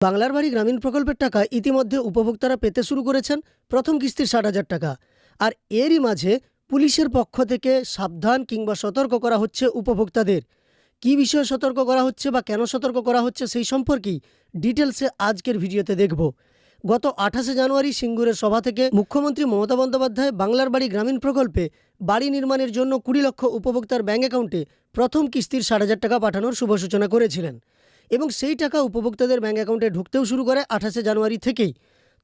বাংলার বাড়ি গ্রামীণ প্রকল্পের টাকা ইতিমধ্যে উপভোক্তারা পেতে শুরু করেছেন প্রথম কিস্তির ষাট হাজার টাকা। আর এরই মাঝে পুলিশের পক্ষ থেকে সাবধান কিংবা সতর্ক করা হচ্ছে উপভোক্তাদের। কী বিষয়ে সতর্ক করা হচ্ছে বা কেন সতর্ক করা হচ্ছে সেই সম্পর্কেই ডিটেলসে আজকের ভিডিওতে দেখব। গত আঠাশে জানুয়ারি সিঙ্গুরের সভা থেকে মুখ্যমন্ত্রী মমতা বন্দ্যোপাধ্যায় বাংলার বাড়ি গ্রামীণ প্রকল্পে বাড়ি নির্মাণের জন্য কুড়ি লক্ষ উপভোক্তার ব্যাঙ্ক অ্যাকাউন্টে প্রথম কিস্তির ষাট হাজার টাকা পাঠানোর শুভ সূচনা করেছিলেন। এবং সেই টাকা উপভোক্তাদের ব্যাঙ্ক অ্যাকাউন্টে ঢুকতেও শুরু করে আঠাশে জানুয়ারি থেকেই।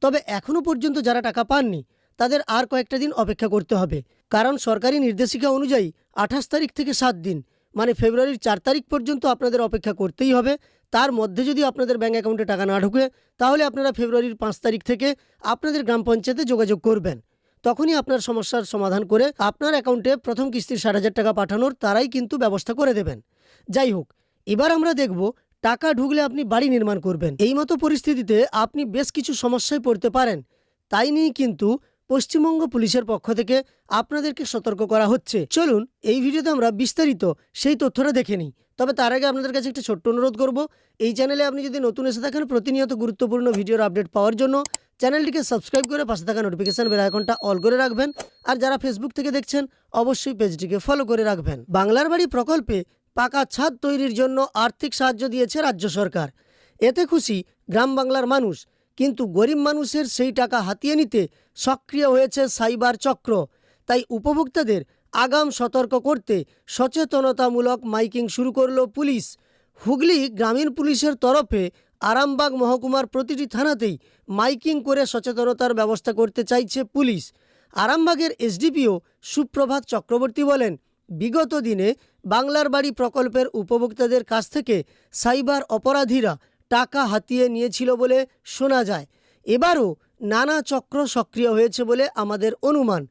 তবে এখনও পর্যন্ত যারা টাকা পাননি, তাদের আর কয়েকটা দিন অপেক্ষা করতে হবে। কারণ সরকারি নির্দেশিকা অনুযায়ী আঠাশ তারিখ থেকে সাত দিন মানে ফেব্রুয়ারির চার তারিখ পর্যন্ত আপনাদের অপেক্ষা করতেই হবে। তার মধ্যে যদি আপনাদের ব্যাঙ্ক অ্যাকাউন্টে টাকা না ঢুকে, তাহলে আপনারা ফেব্রুয়ারির পাঁচ তারিখ থেকে আপনাদের গ্রাম পঞ্চায়েতে যোগাযোগ করবেন। তখনই আপনার সমস্যার সমাধান করে আপনার অ্যাকাউন্টে প্রথম কিস্তির ষাট হাজার টাকা পাঠানোর তারাই কিন্তু ব্যবস্থা করে দেবেন। যাই হোক, এবার আমরা দেখব টাকা ঢুকলে আপনি বাড়ি নির্মাণ করবেন। এই মতো পরিস্থিতিতে আপনি বেশ কিছু সমস্যায় পড়তে পারেন। তাই নিয়ে কিন্তু পশ্চিমবঙ্গ পুলিশের পক্ষ থেকে আপনাদেরকে সতর্ক করা হচ্ছে। চলুন, এই ভিডিওতে আমরা বিস্তারিত সেই তথ্যটা দেখে নিই। তবে তার আগে আপনাদের কাছে একটা ছোট্ট অনুরোধ করব, এই চ্যানেলে আপনি যদি নতুন এসে থাকেন প্রতিনিয়ত গুরুত্বপূর্ণ ভিডিওর আপডেট পাওয়ার জন্য, চ্যানেলটিকে সাবস্ক্রাইব করে পাশে থাকা নোটিফিকেশন বেল আইকনটা অল করে রাখবেন। আর যারা ফেসবুক থেকে দেখছেন, অবশ্যই পেজটিকে ফলো করে রাখবেন। বাংলার বাড়ি প্রকল্পে পাকা ছাদ তৈরির জন্য আর্থিক সাহায্য দিয়েছে রাজ্য সরকার। এতে খুশি গ্রাম বাংলার মানুষ, কিন্তু গরিব মানুষের সেই টাকা হাতিয়ে নিতে সক্রিয় হয়েছে সাইবার চক্র। তাই উপভোক্তাদের আগাম সতর্ক করতে সচেতনতামূলক মাইকিং শুরু করল পুলিশ। হুগলি গ্রামীণ পুলিশের তরফে আরামবাগ মহকুমার প্রতিটি থানাতেই মাইকিং করে সচেতনতার ব্যবস্থা করতে চাইছে পুলিশ। আরামবাগের এসডিপিও সুপ্রভাত চক্রবর্তী বলেন বিগত দিনে বাংলার বাড়ি প্রকল্পের উপভোক্তাদের কাছ থেকে সাইবার অপরাধীরা টাকা হাতিয়ে নিয়েছিল বলে শোনা যায়। এবারও নানা চক্র সক্রিয় হয়েছে বলে আমাদের অনুমান।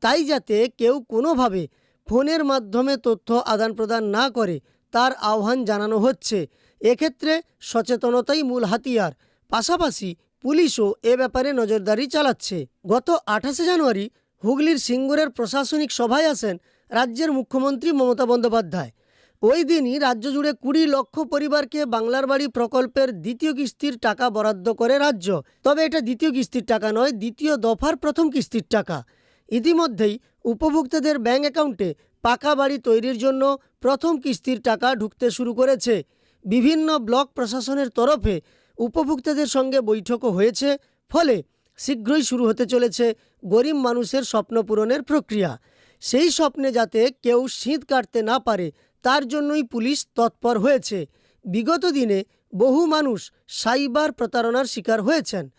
তাই যাতে কেউ কোনোভাবে ফোনের মাধ্যমে তথ্য আদান প্রদান না করে, তার আহ্বান জানানো হচ্ছে। এক্ষেত্রে সচেতনতাই মূল হাতিয়ার। পাশাপাশি পুলিশও এ ব্যাপারে নজরদারি চালাচ্ছে। গত আঠাশে জানুয়ারি হুগলির সিঙ্গুরের প্রশাসনিক সভায় আসেন রাজ্যের মুখ্যমন্ত্রী মমতা বন্দ্যোপাধ্যায়। ওই দিনই রাজ্য জুড়ে কুড়ি লক্ষ পরিবারকে বাংলার বাড়ি প্রকল্পের দ্বিতীয় কিস্তির টাকা বরাদ্দ করে রাজ্য। তবে এটা দ্বিতীয় কিস্তির টাকা নয়, দ্বিতীয় দফার প্রথম কিস্তির টাকা। ইতিমধ্যেই উপভোক্তাদের ব্যাঙ্ক অ্যাকাউন্টে পাকা বাড়ি তৈরির জন্য প্রথম কিস্তির টাকা ঢুকতে শুরু করেছে। বিভিন্ন ব্লক প্রশাসনের তরফে উপভোক্তাদের সঙ্গে বৈঠকও হয়েছে, ফলে শীঘ্রই শুরু হতে চলেছে গরিব মানুষের স্বপ্ন পূরণের প্রক্রিয়া। সেই স্বপ্নে যাতে কেউ শীত কাটতে না পারে, তার জন্যই পুলিশ তৎপর হয়েছে। বিগত দিনে বহু মানুষ সাইবার প্রতারণার শিকার হয়েছেন।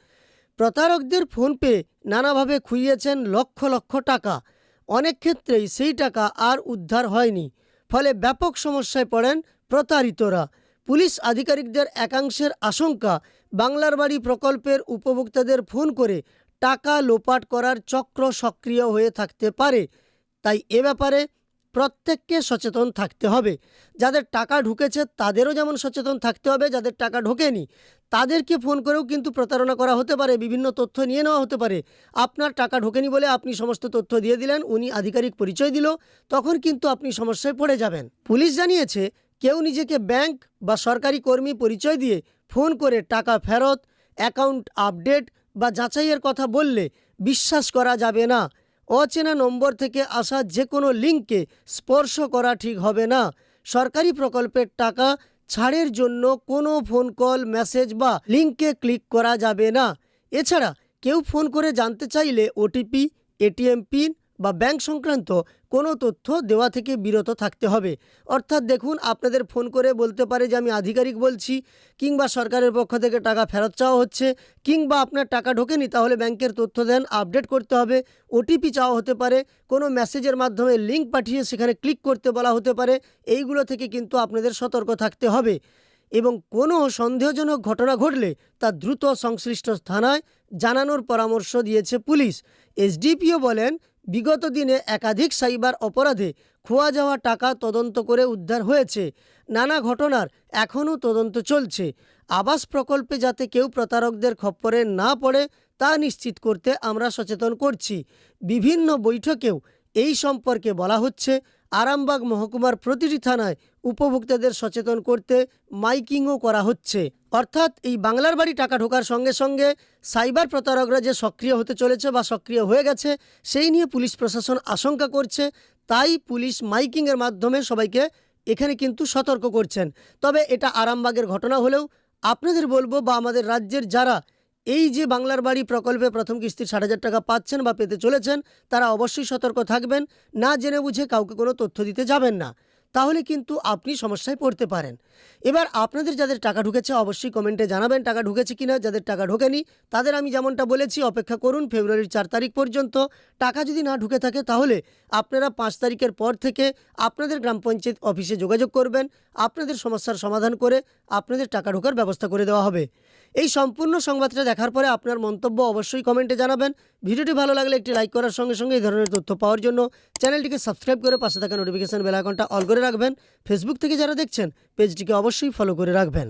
প্রতারকদের ফোন পেয়ে নানাভাবে খুইয়েছেন লক্ষ লক্ষ টাকা। অনেক ক্ষেত্রেই সেই টাকা আর উদ্ধার হয়নি। ফলে ব্যাপক সমস্যায় পড়েন প্রতারিতরা। পুলিশ আধিকারিকদের একাংশের আশঙ্কা, বাংলার বাড়ি প্রকল্পের উপভোক্তাদের ফোন করে টাকা লোপাট করার চক্র সক্রিয় হয়ে থাকতে পারে। তাই এ ব্যাপারে প্রত্যেককে সচেতন থাকতে হবে। যাদের টাকা ঢুকেছে, তাদেরও যেমন সচেতন থাকতে হবে, যাদের টাকা ঢোকেনি, তাদেরকে ফোন করেও কিন্তু প্রতারণা করা হতে পারে, বিভিন্ন তথ্য নিয়ে নেওয়া হতে পারে। আপনার টাকা ঢোকেনি বলে আপনি সমস্ত তথ্য দিয়ে দিলেন, উনি আধিকারিক পরিচয় দিল, তখন কিন্তু আপনি সমস্যায় পড়ে যাবেন। পুলিশ জানিয়েছে, কেউ নিজেকে ব্যাংক বা সরকারি কর্মী পরিচয় দিয়ে ফোন করে টাকা ফেরত, অ্যাকাউন্ট আপডেট বা যাচাইয়ের কথা বললে বিশ্বাস করা যাবে না। অচেনা নম্বর থেকে আসা যে কোনো লিঙ্কে স্পর্শ করা ঠিক হবে না। সরকারি প্রকল্পের টাকা ছাড়ের জন্য কোনো ফোন কল, মেসেজ বা লিঙ্কে ক্লিক করা যাবে না। এছাড়া কেউ ফোন করে জানতে চাইলে ওটিপি, এটিএম পিন বা ব্যাংক সংক্রান্ত কোনো তথ্য দেওয়া থেকে বিরত থাকতে হবে। অর্থাৎ দেখুন, আপনাদের ফোন করে বলতে পারে যে, আমি আধিকারিক বলছি। কিংবা সরকারের পক্ষ থেকে টাকা ফেরত চাওয়া হচ্ছে, কিংবা আপনার টাকা ঢোকেনি, তাহলে ব্যাংকের তথ্য দেন আপডেট করতে হবে। ওটিপি চাওয়া হতে পারে, কোনো মেসেজের মাধ্যমে লিঙ্ক পাঠিয়ে সেখানে ক্লিক করতে বলা হতে পারে। এইগুলো থেকে কিন্তু আপনাদের সতর্ক থাকতে হবে। এবং কোনো সন্দেহজনক ঘটনা ঘটলে তা দ্রুত সংশ্লিষ্ট থানায় জানানোর পরামর্শ দিয়েছে পুলিশ। এসডিপিও বলেন বিগত দিনে একাধিক সাইবার অপরাধে খোয়া যাওয়া টাকা তদন্ত করে উদ্ধার হয়েছে। নানা ঘটনার এখনও তদন্ত চলছে। আবাস প্রকল্পে যাতে কেউ প্রতারকদের খপ্পরে না পড়ে, তা নিশ্চিত করতে আমরা সচেতন করছি। বিভিন্ন বৈঠকেও এই সম্পর্কে বলা হচ্ছে। আরামবাগ মহকুমার প্রতিটি থানায় উপভোক্তাদের সচেতন করতে মাইকিংও করা হচ্ছে। অর্থাৎ এই বাংলার বাড়ি টাকা ঢোকার সঙ্গে সঙ্গে সাইবার প্রতারকরা যে সক্রিয় হতে চলেছে বা সক্রিয় হয়ে গেছে, সেই নিয়ে পুলিশ প্রশাসন আশঙ্কা করছে। তাই পুলিশ মাইকিংয়ের মাধ্যমে সবাইকে এখানে কিন্তু সতর্ক করছেন। তবে এটা আরামবাগের ঘটনা হলেও আপনাদের বলব বা আমাদের রাজ্যের যারা এই যে বাংলার বাড়ি প্রকল্পে প্রথম কিস্তির ষাট হাজার টাকা পাচ্ছেন বা পেতে চলেছেন, তারা অবশ্যই সতর্ক থাকবেন। না জেনে বুঝে কাউকে কোনো তথ্য দিতে যাবেন না। তাহলে কিন্তু আপনি সমস্যায় পড়তে পারেন। এবার আপনাদের যাদের টাকা ঢুকেছে অবশ্যই কমেন্টে জানাবেন টাকা ঢুকেছে কিনা, যাদের টাকা ঢোকেনি, তাদের আমি যেমনটা বলেছি, অপেক্ষা করুন ফেব্রুয়ারির চার তারিখ পর্যন্ত। টাকা যদি না ঢুকে থাকে তাহলে আপনারা পাঁচ তারিখের পর থেকে আপনাদের গ্রাম পঞ্চায়েত অফিসে যোগাযোগ করবেন, আপনাদের সমস্যার সমাধান করে আপনাদের টাকা ঢোকার ব্যবস্থা করে দেওয়া হবে। এই সম্পূর্ণ সংবাদটা দেখার পরে আপনার মন্তব্য অবশ্যই কমেন্টে জানাবেন। ভিডিওটি ভালো লাগলে একটি লাইক করার সঙ্গে সঙ্গে এই ধরনের তথ্য পাওয়ার জন্য চ্যানেলটিকে সাবস্ক্রাইব করে পাশে থাকা নোটিফিকেশন বেলাকনটা অল করে রাখবেন। ফেসবুক থেকে যারা দেখছেন পেজটিকে অবশ্যই ফলো করে রাখবেন।